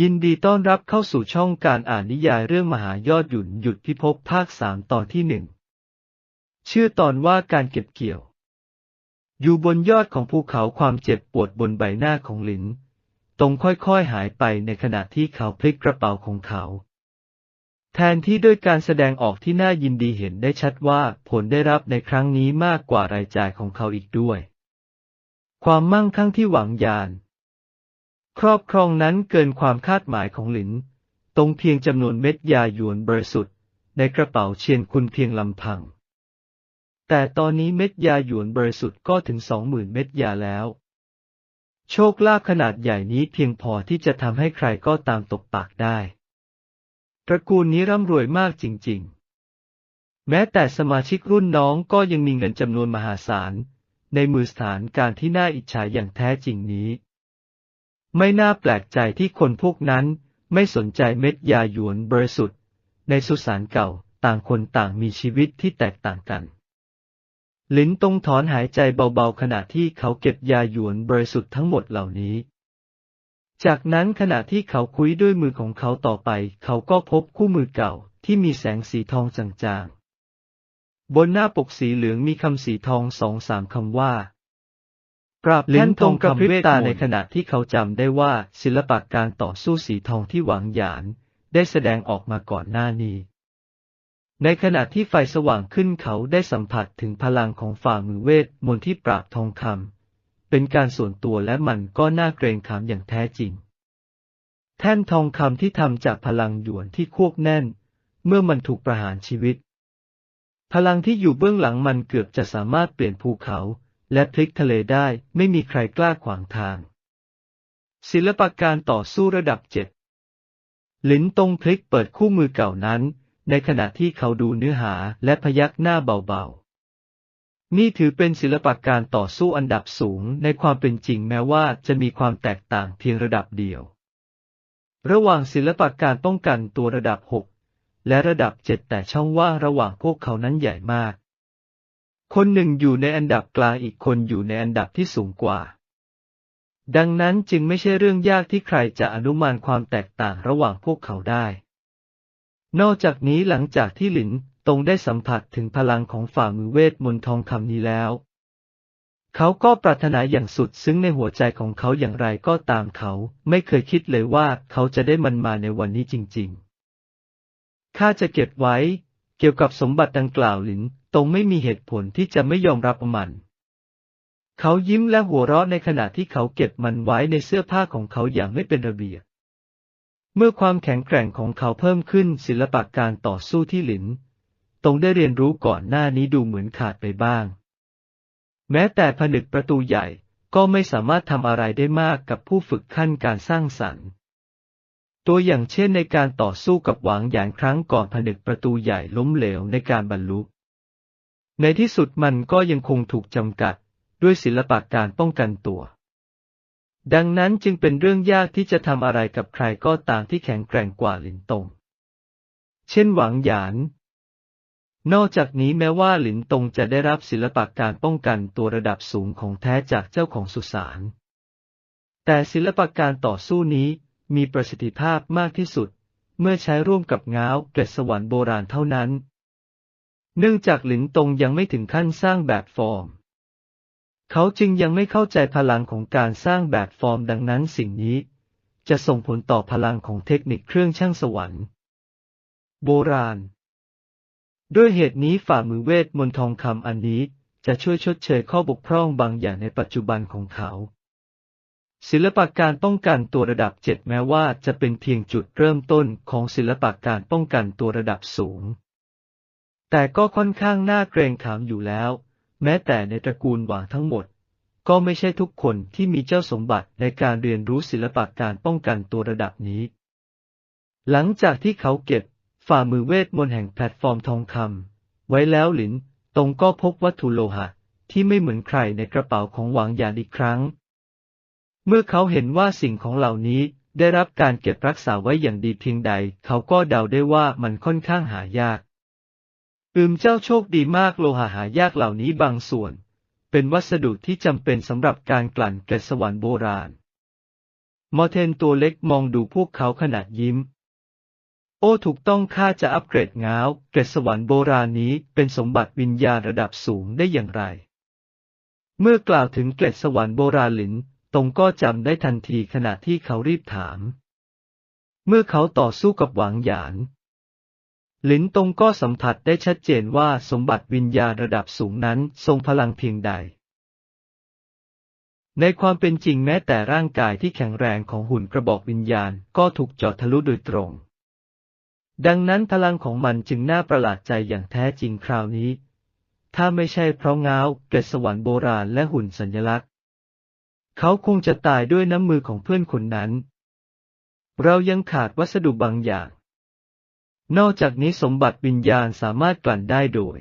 ยินดีต้อนรับเข้าสู่ช่องการอ่านนิยายเรื่องมหายอดหยุ่นหยุดพิภพภาคสามตอนที่หนึ่งชื่อตอนว่าการเก็บเกี่ยว อยู่บนยอดของภูเขาความเจ็บปวดบนใบหน้าของหลิน ตรงค่อยๆหายไปในขณะที่เขาพลิกกระเป๋าของเขา แทนที่ด้วยการแสดงออกที่น่ายินดีเห็นได้ชัดว่าผลได้รับในครั้งนี้มากกว่ารายจ่ายของเขาอีกด้วย ความมั่งคั่งที่หวังยาน ครอบครองนั้นเกินความคาดหมายของหลิน ตรงเพียงจำนวนเม็ดยาหยวนบริสุทธิ์ ในกระเป๋าเชียนคุณเพียงลำพัง แต่ตอนนี้เม็ดยาหยวนบริสุทธิ์ก็ถึงสองหมื่นเม็ดยาแล้ว โชคลาภขนาดใหญ่นี้เพียงพอที่จะทำให้ใครก็ตามตกปากได้ ตระกูลนี้ร่ำรวยมากจริง ๆ แม้แต่สมาชิกรุ่นน้องก็ยังมีเงินจำนวนมหาศาล ในมือสถานการที่น่าอิจฉาอย่างแท้จริงนี้ ไม่น่าแปลกใจที่คนพวกนั้นไม่สนใจเม็ดยาหยวนบริสุทธิ์ ในสุสานเก่าต่างคนต่างมีชีวิตที่แตกต่างกัน ลินตรงถอนหายใจเบาๆขณะที่เขาเก็บยาหยวนบริสุทธิ์ทั้งหมดเหล่านี้ จากนั้นขณะที่เขาคุยด้วยมือของเขาต่อไป เขาก็พบคู่มือเก่าที่มีแสงสีทองจางๆ บนหน้าปกสีเหลืองมีคำสีทองสองสามคำว่า ปราบลิ้นตรงกระพริบตาในขณะที่เขาจำได้ว่าศิลปะการต่อสู้สีทองที่หวังหยาน ได้แสดงออกมาก่อนหน้านี้ ในขณะที่ไฟสว่างขึ้นเขาได้สัมผัสถึงพลังของฝ่ามือเวทมนต์ที่ปราบทองคำเป็นการส่วนตัวและมันก็น่าเกรงขามอย่างแท้จริง แท่นทองคำที่ทำจากพลังหยวนที่ควบแน่น เมื่อมันถูกประหารชีวิต พลังที่อยู่เบื้องหลังมันเกือบจะสามารถเปลี่ยนภูเขา และพลิกทะเลได้ไม่มีใครกล้าขวางทาง ศิลปะการต่อสู้ระดับเจ็ดหลินตงพลิกเปิดคู่มือเก่านั้น ในขณะที่เขาดูเนื้อหาและพยักหน้าเบาๆ นี่ถือเป็นศิลปะการต่อสู้อันดับสูงในความเป็นจริงแม้ว่าจะมีความแตกต่างเพียงระดับเดียว ระหว่างศิลปะการป้องกันตัวระดับหกและระดับเจ็ดแต่ช่องว่างระหว่างพวกเขานั้นใหญ่มาก คนหนึ่งอยู่ในอันดับกลางอีกคนอยู่ในอันดับที่สูงกว่า ดังนั้นจึงไม่ใช่เรื่องยากที่ใครจะอนุมานความแตกต่างระหว่างพวกเขาได้ นอกจากนี้หลังจากที่หลินตรงได้สัมผัสถึงพลังของฝ่ามือเวทมนต์ทองคำนี้แล้ว เขาก็ปรารถนาอย่างสุดซึ้งในหัวใจของเขาอย่างไรก็ตามเขา ไม่เคยคิดเลยว่าเขาจะได้มันมาในวันนี้จริง ๆ ข้าจะเก็บไว้ เกี่ยวกับสมบัติดังกล่าวหลิน ตรงไม่มีเหตุผลที่จะไม่ยอมรับมัน เขายิ้มและหัวเราะในขณะที่เขาเก็บมันไว้ในเสื้อผ้าของเขาอย่างไม่เป็นระเบียบ เมื่อความแข็งแกร่งของเขาเพิ่มขึ้นศิลปะการต่อสู้ที่หลิน ตรงได้เรียนรู้ก่อนหน้านี้ดูเหมือนขาดไปบ้าง แม้แต่ผนึกประตูใหญ่ก็ไม่สามารถทำอะไรได้มากกับผู้ฝึกขั้นการสร้างสรรค์ตัวอย่างเช่นในการต่อสู้กับหวังหยางครั้งก่อนผนึกประตูใหญ่ล้มเหลวในการบรรลุ ในที่สุดมันก็ยังคงถูกจำกัด ด้วยศิลปะการป้องกันตัว ดังนั้นจึงเป็นเรื่องยากที่จะทำอะไรกับใครก็ตามที่แข็งแกร่งกว่าหลินตง เช่นหวังหยาน นอกจากนี้แม้ว่าหลินตงจะได้รับศิลปะการป้องกันตัวระดับสูงของแท้จากเจ้าของสุสาน แต่ศิลปะการต่อสู้นี้มีประสิทธิภาพมากที่สุด เมื่อใช้ร่วมกับง้าวเกล็ดสวรรค์โบราณเท่านั้น เนื่องจากหลินตงยังไม่ถึงขั้นสร้างแบบฟอร์ม เขาจึงยังไม่เข้าใจพลังของการสร้างแบบฟอร์มดังนั้นสิ่งนี้ จะส่งผลต่อพลังของเทคนิคเครื่องช่างสวรรค์ โบราณ ด้วยเหตุนี้ฝ่ามือเวทมนต์ทองคำอันนี้จะช่วยชดเชยข้อบกพร่องบางอย่างในปัจจุบันของเขา ศิลปะการป้องกันตัวระดับเจ็ดแม้ว่าจะเป็นเพียงจุดเริ่มต้นของศิลปะการป้องกันตัวระดับสูง แต่ก็ค่อนข้างน่าเกรงขามอยู่แล้ว แม้แต่ในตระกูลหวางทั้งหมด ก็ไม่ใช่ทุกคนที่มีเจ้าสมบัติในการเรียนรู้ศิลปะการป้องกันตัวระดับนี้ หลังจากที่เขาเก็บฝ่ามือเวทมนต์แห่งแพลตฟอร์มทองคำไว้แล้วหลินตรงก็พบวัตถุโลหะที่ไม่เหมือนใครในกระเป๋าของหวางหยานอีกครั้ง เมื่อเขาเห็นว่าสิ่งของเหล่านี้ได้รับการเก็บรักษาไว้อย่างดีเพียงใด เขาก็เดาได้ว่ามันค่อนข้างหายาก อืมเจ้าโชคดีมากโลหะหายากเหล่านี้บางส่วน เป็นวัสดุที่จำเป็นสำหรับการกลั่นเกล็ดสวรรค์โบราณ มอร์เทนตัวเล็กมองดูพวกเขาขนาดยิ้ม โอ้ถูกต้องข้าจะอัปเกรดง้าว เกรดสวรรค์โบราณนี้เป็นสมบัติวิญญาณระดับสูงได้อย่างไร เมื่อกล่าวถึงเกล็ดสวรรค์โบราณหลินตรงก็จำได้ทันทีขณะที่เขารีบถาม เมื่อเขาต่อสู้กับหวังหยาน ลินตรงก็สัมผัสได้ชัดเจนว่าสมบัติวิญญาณระดับสูงนั้นทรงพลังเพียงใด ในความเป็นจริงแม้แต่ร่างกายที่แข็งแรงของหุ่นกระบอกวิญญาณก็ถูกเจาะทะลุโดยตรง ดังนั้นพลังของมันจึงน่าประหลาดใจอย่างแท้จริงคราวนี้ ถ้าไม่ใช่เพราะง้าวเกล็ดสวรรค์โบราณและหุ่นสัญลักษณ์ เขาคงจะตายด้วยน้ำมือของเพื่อนคนนั้น เรายังขาดวัสดุบางอย่าง นอกจากนี้สมบัติวิญญาณสามารถกลั่นได้โดย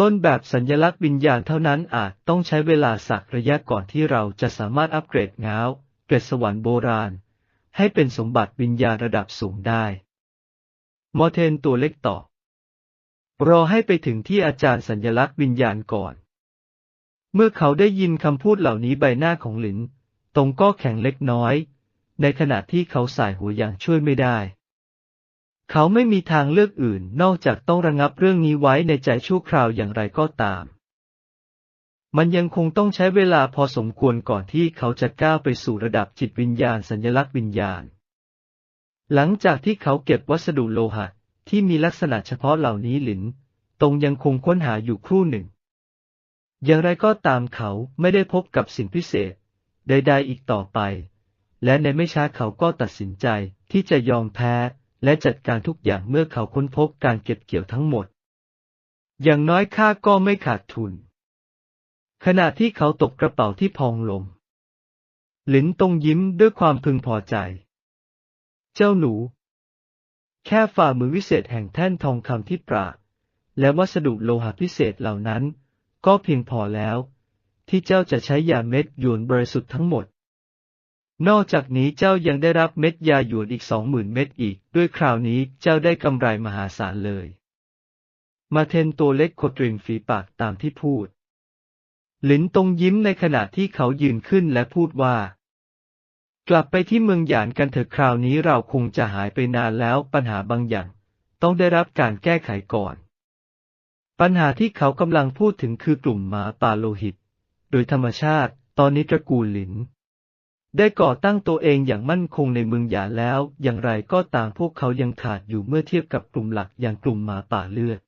ต้นแบบสัญลักษณ์วิญญาณเท่านั้นอาจต้องใช้เวลาสักระยะก่อนที่เราจะสามารถอัปเกรดง้าวเกล็ดสวรรค์โบราณ ให้เป็นสมบัติวิญญาณระดับสูงได้ มอร์เทนตัวเล็กตอบรอให้ไปถึงที่อาจารย์สัญลักษณ์วิญญาณก่อน เมื่อเขาได้ยินคำพูดเหล่านี้ใบหน้าของหลิน ตรงก็แข็งเล็กน้อย ในขณะที่เขาสายหัวอย่างช่วยไม่ได้ เขาไม่มีทางเลือกอื่นนอกจากต้องระงับเรื่องนี้ไว้ในใจชั่วคราวอย่างไรก็ตาม มันยังคงต้องใช้เวลาพอสมควรก่อนที่เขาจะก้าวไปสู่ระดับจิตวิญญาณสัญลักษณ์วิญญาณ หลังจากที่เขาเก็บวัสดุโลหะที่มีลักษณะเฉพาะเหล่านี้หลิน ตรงยังคงค้นหาอยู่ครู่หนึ่ง อย่างไรก็ตามเขาไม่ได้พบกับสิ่งพิเศษ ใดๆอีกต่อไป และในไม่ช้าเขาก็ตัดสินใจที่จะยอมแพ้ และจัดการทุกอย่างเมื่อเขาค้นพบการเก็บเกี่ยวทั้งหมด อย่างน้อยค่าก็ไม่ขาดทุน ขณะที่เขาตกกระเป๋าที่พองลม หลินตรงยิ้มด้วยความพึงพอใจ เจ้าหนู แค่ฝ่ามือวิเศษแห่งแท่นทองคำที่ปราดและวัสดุโลหะพิเศษเหล่านั้น ก็เพียงพอแล้ว ที่เจ้าจะใช้ยาเม็ดหยวนบริสุทธิ์ทั้งหมด นอกจากนี้เจ้ายังได้รับเม็ดยาหยวนอีกสองหมื่นเม็ดอีก ด้วยคราวนี้เจ้าได้กำไรมหาศาลเลย มาเทนตัวเล็กขดริมฝีปากตามที่พูด หลินตรงยิ้มในขณะที่เขายืนขึ้นและพูดว่า กลับไปที่เมืองหยานกันเถอะคราวนี้เราคงจะหายไปนานแล้วปัญหาบางอย่าง ต้องได้รับการแก้ไขก่อน ปัญหาที่เขากำลังพูดถึงคือกลุ่มหมาป่าโลหิต โดยธรรมชาติ ตอนนี้ตระกูลหลิน ได้ก่อตั้งตัวเองอย่างมั่นคงในเมืองหยาแล้ว อย่างไรก็ตามพวกเขายังขาดอยู่เมื่อเทียบกับกลุ่มหลักอย่างกลุ่มหมาป่าเลือด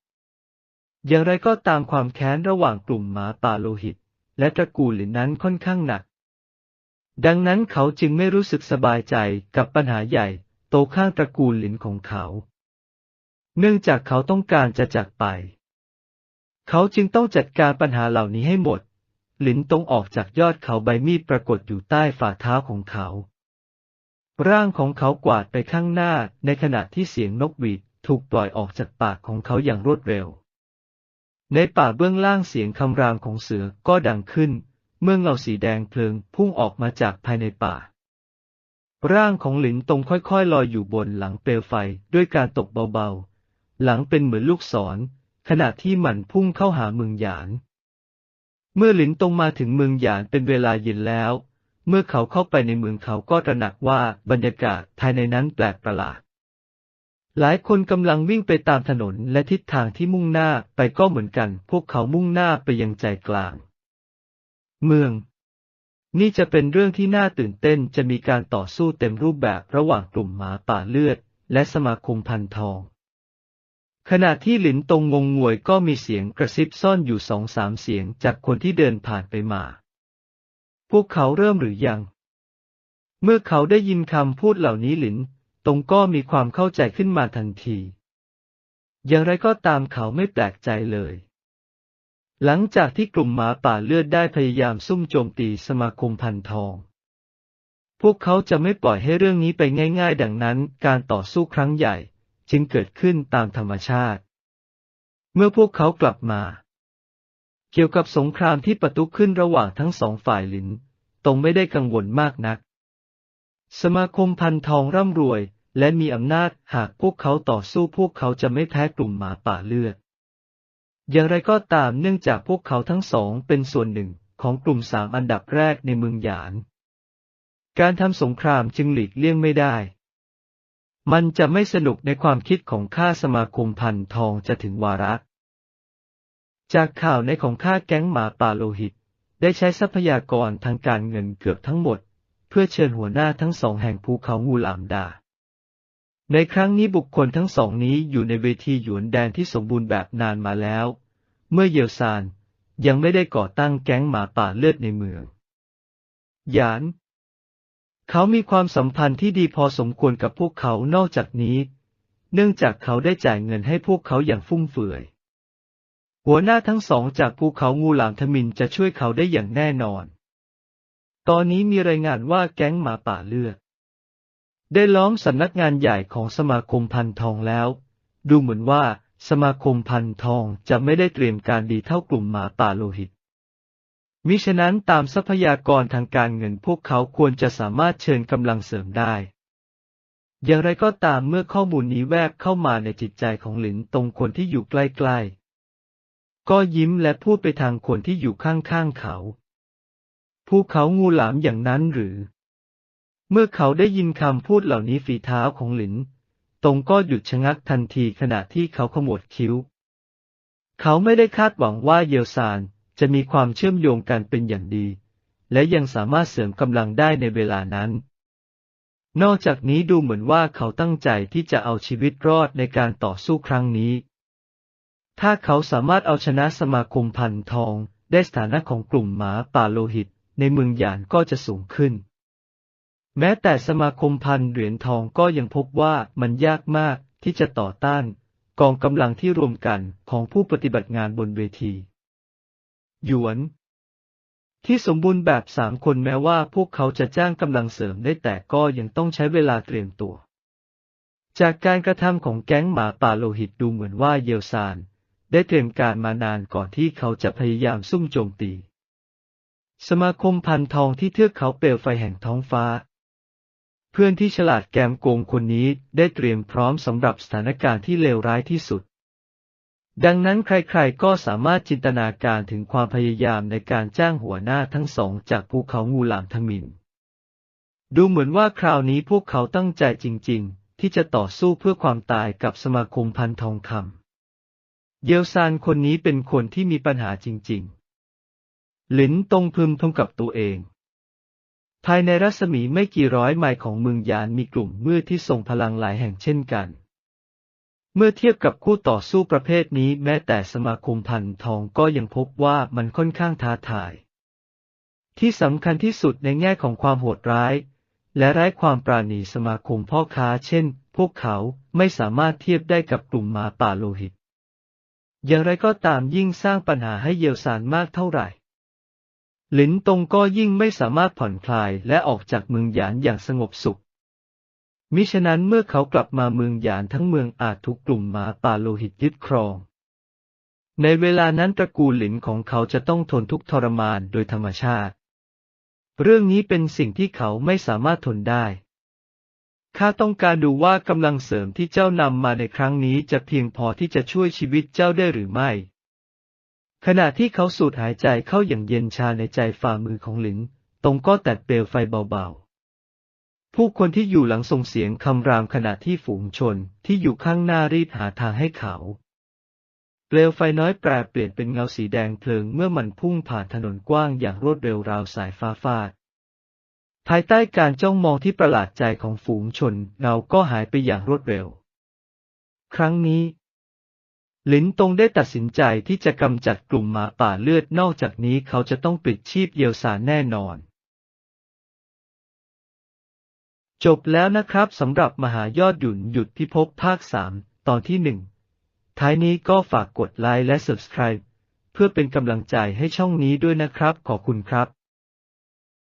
อย่างไรก็ตามความแค้นระหว่างกลุ่มหมาป่าโลหิต และตระกูลหลินนั้นค่อนข้างหนัก ดังนั้นเขาจึงไม่รู้สึกสบายใจกับปัญหาใหญ่ โตข้างตระกูลหลินของเขา เนื่องจากเขาต้องการจะจากไป เขาจึงต้องจัดการปัญหาเหล่านี้ให้หมด หลินตรงออกจากยอดเขาใบมีดปรากฏอยู่ใต้ฝ่าเท้าของเขา ร่างของเขากวาดไปข้างหน้าในขณะที่เสียงนกหวีดถูกปล่อยออกจากปากของเขาอย่างรวดเร็ว ในป่าเบื้องล่างเสียงคำรามของเสือก็ดังขึ้น เมื่อเงาสีแดงเพลิงพุ่งออกมาจากภายในป่า ร่างของหลินตรงค่อยๆ ลอยอยู่บนหลังเปลวไฟด้วยการตกเบาๆ หลังเป็นเหมือนลูกศร ขณะที่มันพุ่งเข้าหาเมืองหยาน เมื่อหลินตรงมาถึงเมืองหยานเป็นเวลาเย็นแล้ว เมื่อเขาเข้าไปในเมืองเขาก็ตระหนักว่าบรรยากาศภายในนั้นแปลกประหลาด หลายคนกำลังวิ่งไปตามถนนและทิศทางที่มุ่งหน้าไปก็เหมือนกัน พวกเขามุ่งหน้าไปยังใจกลาง เมือง นี่จะเป็นเรื่องที่น่าตื่นเต้นจะมีการต่อสู้เต็มรูปแบบระหว่างกลุ่มหมาป่าเลือด และสมาคมพันทอง ขณะที่หลินตรงงงงวยก็มีเสียงกระซิบซ่อนอยู่สองสามเสียงจากคนที่เดินผ่านไปมา พวกเขาเริ่มหรือยัง เมื่อเขาได้ยินคำพูดเหล่านี้หลินตรงก็มีความเข้าใจขึ้นมาทันที อย่างไรก็ตามเขาไม่แปลกใจเลย หลังจากที่กลุ่มหมาป่าเลือดได้พยายามซุ่มโจมตีสมาคมพันทอง พวกเขาจะไม่ปล่อยให้เรื่องนี้ไปง่าย ๆ ดังนั้นการต่อสู้ครั้งใหญ่ จึงเกิดขึ้นตามธรรมชาติ เมื่อพวกเขากลับมา เกี่ยวกับสงครามที่ประทุขึ้นระหว่างทั้งสองฝ่ายลินตรงไม่ได้กังวลมากนัก สมาคมพันทองร่ำรวย และมีอำนาจหากพวกเขาต่อสู้พวกเขาจะไม่แพ้กลุ่มหมาป่าเลือด อย่างไรก็ตามเนื่องจากพวกเขาทั้งสองเป็นส่วนหนึ่งของกลุ่มสามอันดับแรกในเมืองหยาน การทำสงครามจึงหลีกเลี่ยงไม่ได้ มันจะไม่สนุกในความคิดของข้าสมาคมพันทองจะถึงวาระ จากข่าวในของข้าแก๊งหมาป่าโลหิต ได้ใช้ทรัพยากรทางการเงินเกือบทั้งหมด เพื่อเชิญหัวหน้าทั้งสองแห่งภูเขางูหลามดา ในครั้งนี้บุคคลทั้งสองนี้อยู่ในเวทีหยวนแดนที่สมบูรณ์แบบนานมาแล้ว เมื่อเยลซานยังไม่ได้ก่อตั้งแก๊งหมาป่าเลือดในเมือง หยาน เขามีความสัมพันธ์ที่ดีพอสมควรกับพวกเขานอกจากนี้ เนื่องจากเขาได้จ่ายเงินให้พวกเขาอย่างฟุ่มเฟือย หัวหน้าทั้งสองจากภูเขางูหลามทมินจะช่วยเขาได้อย่างแน่นอน ตอนนี้มีรายงานว่าแก๊งหมาป่าเลือดได้ล้อมสำนักงานใหญ่ของสมาคมพันทองแล้ว ดูเหมือนว่าสมาคมพันทองจะไม่ได้เตรียมการดีเท่ากลุ่มหมาป่าโลหิต มิฉะนั้นตามทรัพยากรทางการเงินพวกเขาควรจะสามารถเชิญกำลังเสริมได้ อย่างไรก็ตามเมื่อข้อมูลนี้แวบเข้ามาในจิตใจของหลินตรงคนที่อยู่ใกล้ๆ ก็ยิ้มและพูดไปทางคนที่อยู่ข้างๆเขา ภูเขางูหลามอย่างนั้นหรือ เมื่อเขาได้ยินคำพูดเหล่านี้ฝีเท้าของหลิน ตรงก็หยุดชะงักทันทีขณะที่เขาขมวดคิ้ว เขาไม่ได้คาดหวังว่าเยลซาน จะมีความเชื่อมโยงกันเป็นอย่างดี และยังสามารถเสริมกำลังได้ในเวลานั้น นอกจากนี้ดูเหมือนว่าเขาตั้งใจที่จะเอาชีวิตรอดในการต่อสู้ครั้งนี้ ถ้าเขาสามารถเอาชนะสมาคมพันทอง ได้สถานะของกลุ่มหมาป่าโลหิต ในเมืองหยานก็จะสูงขึ้น แม้แต่สมาคมพันเหรียญทองก็ยังพบว่ามันยากมากที่จะต่อต้าน กองกำลังที่รวมกันของผู้ปฏิบัติงานบนเวที หยวน ที่สมบูรณ์แบบสามคนแม้ว่าพวกเขาจะจ้างกำลังเสริมได้แต่ก็ยังต้องใช้เวลาเตรียมตัว จากการกระทำของแก๊งหมาป่าโลหิตดูเหมือนว่าเยลซาน ได้เตรียมการมานานก่อนที่เขาจะพยายามซุ่มโจมตี สมาคมพันทองที่เทือกเขาเปลวไฟแห่งท้องฟ้าเพื่อนที่ฉลาดแกมโกงคนนี้ได้เตรียมพร้อมสำหรับสถานการณ์ที่เลวร้ายที่สุด ดังนั้นใครๆก็สามารถจินตนาการถึงความพยายามในการจ้างหัวหน้าทั้งสองจากภูเขางูหลามทมิน ดูเหมือนว่าคราวนี้พวกเขาตั้งใจจริงๆ ที่จะต่อสู้เพื่อความตายกับสมาคมพันทองคำ เยลซานคนนี้เป็นคนที่มีปัญหาจริงๆ หลินตรงพึมพำกับตัวเอง ภายในรัศมีไม่กี่ร้อยไมล์ของเมืองยานมีกลุ่มมืดที่ส่งพลังหลายแห่งเช่นกัน เมื่อเทียบกับคู่ต่อสู้ประเภทนี้แม้แต่สมาคมพันทองก็ยังพบว่ามันค่อนข้างท้าทาย ที่สำคัญที่สุดในแง่ของความโหดร้าย และไร้ความปราณีสมาคมพ่อค้าเช่น พวกเขาไม่สามารถเทียบได้กับกลุ่มหมาป่าโลหิต อย่างไรก็ตามยิ่งสร้างปัญหาให้เยลสานมากเท่าไหร่ หลินตงก็ยิ่งไม่สามารถผ่อนคลายและออกจากเมืองหยานอย่างสงบสุข มิฉะนั้นเมื่อเขากลับมาเมืองหยานทั้งเมืองอาจถูกกลุ่มหมาป่าโลหิตยึดครอง ในเวลานั้นตระกูลหลินของเขาจะต้องทนทุกทรมานโดยธรรมชาติ เรื่องนี้เป็นสิ่งที่เขาไม่สามารถทนได้ข้าต้องการดูว่ากำลังเสริมที่เจ้านำมาในครั้งนี้จะเพียงพอที่จะช่วยชีวิตเจ้าได้หรือไม่ ขณะที่เขาสูดหายใจเข้าอย่างเย็นชาในใจฝ่ามือของหลินตรงก็แตดเปลวไฟเบาๆ ผู้คนที่อยู่หลังส่งเสียงคำรามขณะที่ฝูงชนที่อยู่ข้างหน้ารีบหาทางให้เขา เปลวไฟน้อยแปรเปลี่ยนเป็นเงาสีแดงเพลิงเมื่อมันพุ่งผ่านถนนกว้างอย่างรวดเร็วราวสายฟ้าฟาด ภายใต้การจ้องมองที่ประหลาดใจของฝูงชนเงาก็หายไปอย่างรวดเร็ว ครั้งนี้หลินตงได้ตัดสินใจที่จะกำจัดกลุ่มหมาป่าเลือดนอกจากนี้เขาจะต้องปิดชีพเยียวสารแน่นอน จบแล้วนะครับสำหรับมหายอดหยุ่นหยุดพิภพภาคสามตอนที่หนึ่งท้ายนี้ก็ฝากกดไลค์และ Subscribe เพื่อเป็นกำลังใจให้ช่องนี้ด้วยนะครับ ขอบคุณครับ